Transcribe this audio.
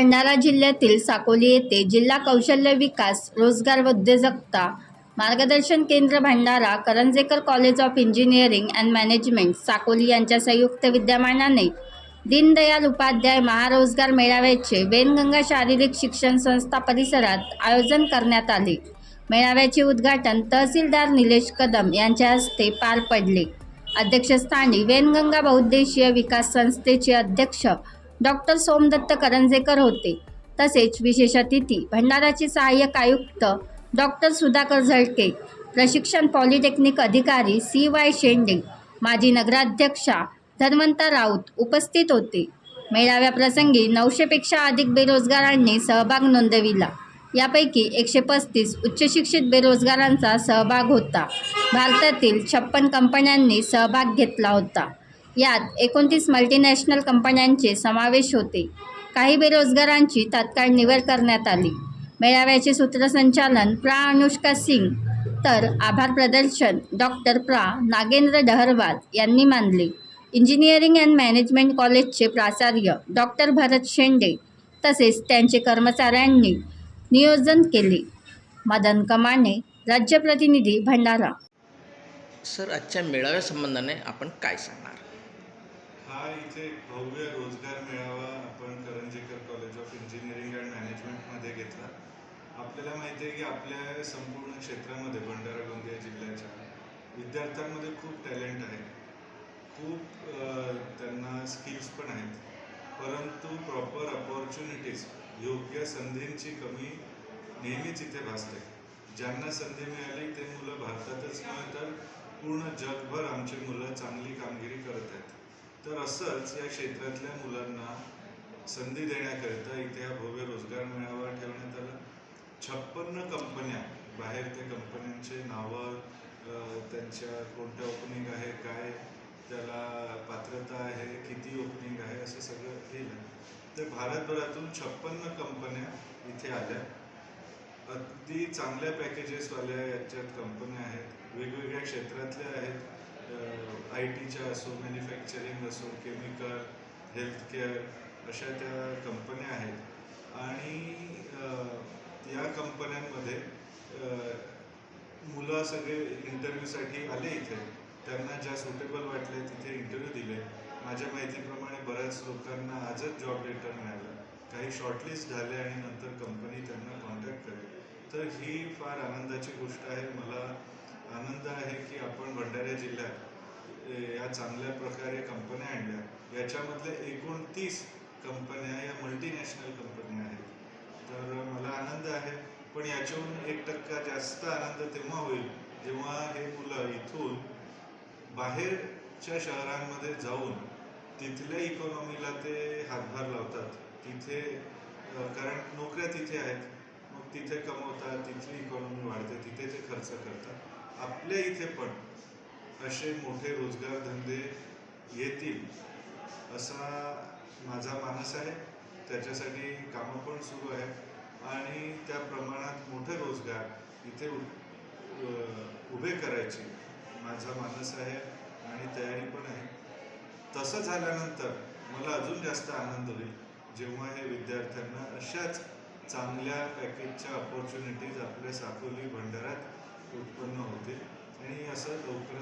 भंडारा जिल्ह्यातील साकोली येथे जिल्हा कौशल्य विकास रोजगार व उद्योजकता मार्गदर्शन केंद्र Bhandara Karanjekar college of engineering and management Sakoli यांच्या संयुक्त विद्यमानाने दीनदयाल उपाध्याय महारोजगार मेळाव्याचे वेनगंगा शारीरिक शिक्षण संस्था परिसरात आयोजन करण्यात आले. मेळाव्याचे उद्घाटन तहसीलदार निलेश कदम यांच्या हस्ते पार पडले. अध्यक्षस्थानी वेनगंगा बहुद्देशीय विकास संस्थेचे अध्यक्ष डॉक्टर सोमदत्त करंजेकर होते. तसेच विशेष अतिथी भंडाराचे सहाय्यक आयुक्त डॉक्टर सुधाकर झळके प्रशिक्षण पॉलिटेक्निक अधिकारी सी वाय शेंडे माजी नगराध्यक्षा धन्वंता राऊत उपस्थित होते. मेळाव्याप्रसंगी नऊशेपेक्षा अधिक बेरोजगारांनी सहभाग नोंदविला. यापैकी एकशे पस्तीस उच्चशिक्षित बेरोजगारांचा सहभाग होता. भारतातील छप्पन कंपन्यांनी सहभाग घेतला होता. यात एकोणतीस मल्टीनॅशनल कंपन्यांचे समावेश होते. काही बेरोजगारांची तात्काळ निवड करण्यात आली. मेळाव्याचे सूत्रसंचालन प्रा. अनुष्का सिंग तर आभार प्रदर्शन डॉक्टर प्रा. नागेंद्र डहरवाल यांनी मानले. इंजिनिअरिंग अँड मॅनेजमेंट कॉलेजचे प्राचार्य डॉक्टर भरत शेंडे तसेच त्यांचे कर्मचाऱ्यांनी नियोजन केले. मदन कमाने राज्यप्रतिनिधी भंडारा. सर आजच्या मेळाव्या संबंधाने आपण काय सांगणार? हा इथे भव्य रोजगार मेळावा आपण Karanjekar college of engineering and मॅनेजमेंटमध्ये घेतला. आपल्याला माहिती आहे की आपल्या संपूर्ण क्षेत्रामध्ये भंडारा गोंदिया जिल्ह्याच्या विद्यार्थ्यांमध्ये खूप टॅलेंट आहे. खूप त्यांना स्किल्स पण आहेत. परंतु प्रॉपर अपॉर्च्युनिटीज योग्य संधींची कमी नेहमीच इथे भासते. ज्यांना संधी मिळाली ते मुलं भारतातच नव्हे तर पूर्ण जगभर आमची मुलं चांगली कामगिरी करत आहेत. तर असंच या क्षेत्रातल्या मुलांना संधी देण्याकरिता इथे हा भव्य रोजगार मेळावा ठेवण्यात आला. छप्पन्न कंपन्या बाहेर त्या कंपन्यांचे नावं त्यांच्या कोणत्या ओपनिंग आहे काय त्याला पात्रता आहे किती ओपनिंग आहे असं सगळं लिहिलं. तर भारतभरातून छप्पन्न कंपन्या इथे आल्या. अगदी चांगल्या पॅकेजेसवाल्या याच्यात कंपन्या आहेत वेगवेगळ्या क्षेत्रातल्या आहेत. आय टीच्या असो मॅन्युफॅक्चरिंग असो केमिकल हेल्थकेअर अशा त्या कंपन्या आहेत. आणि या कंपन्यांमध्ये मुलं सगळे इंटरव्ह्यूसाठी आले इथे. त्यांना ज्या सुटेबल वाटले तिथे इंटरव्ह्यू दिले. माझ्या माहितीप्रमाणे बऱ्याच लोकांना आजच जॉब लेटर मिळालं. काही शॉर्टलिस्ट झाले आणि नंतर कंपनी त्यांना कॉन्टॅक्ट करेल तर ही फार आनंदाची गोष्ट आहे. मला आनंद आहे की आपण भंडारा जिल्ह्यात चांगल्या प्रकारे कंपन्या आणल्या. याच्यामधल्या एकोणतीस कंपन्या या मल्टीनॅशनल कंपन्या आहेत. तर मला आनंद आहे. पण याच्याहून एक टक्का जास्त आनंद तेव्हा होईल जेव्हा हे मुलं इथून बाहेरच्या शहरांमध्ये जाऊन तिथल्या इकॉनॉमीला ते हातभार लावतात. तिथे कारण नोकऱ्या तिथे आहेत. मग तिथे कमवतात तिथली इकॉनॉमी वाढते तिथे ते खर्च करतात. आपल्या इथे पण असे मोठे रोजगार धंदे येतील असा माझा मानस आहे. त्याच्यासाठी कामं पण सुरू आहेत आणि त्या प्रमाणात मोठे रोजगार इथे उ- उभे करायचे माझा मानस आहे आणि तयारी पण आहे. तसं झाल्यानंतर मला अजून जास्त आनंद होईल जेव्हा हे विद्यार्थ्यांना अशाच चांगल्या पॅकेजच्या अपॉर्च्युनिटीज आपल्या साकोली भंडारात उत्पन्न होते आणि असं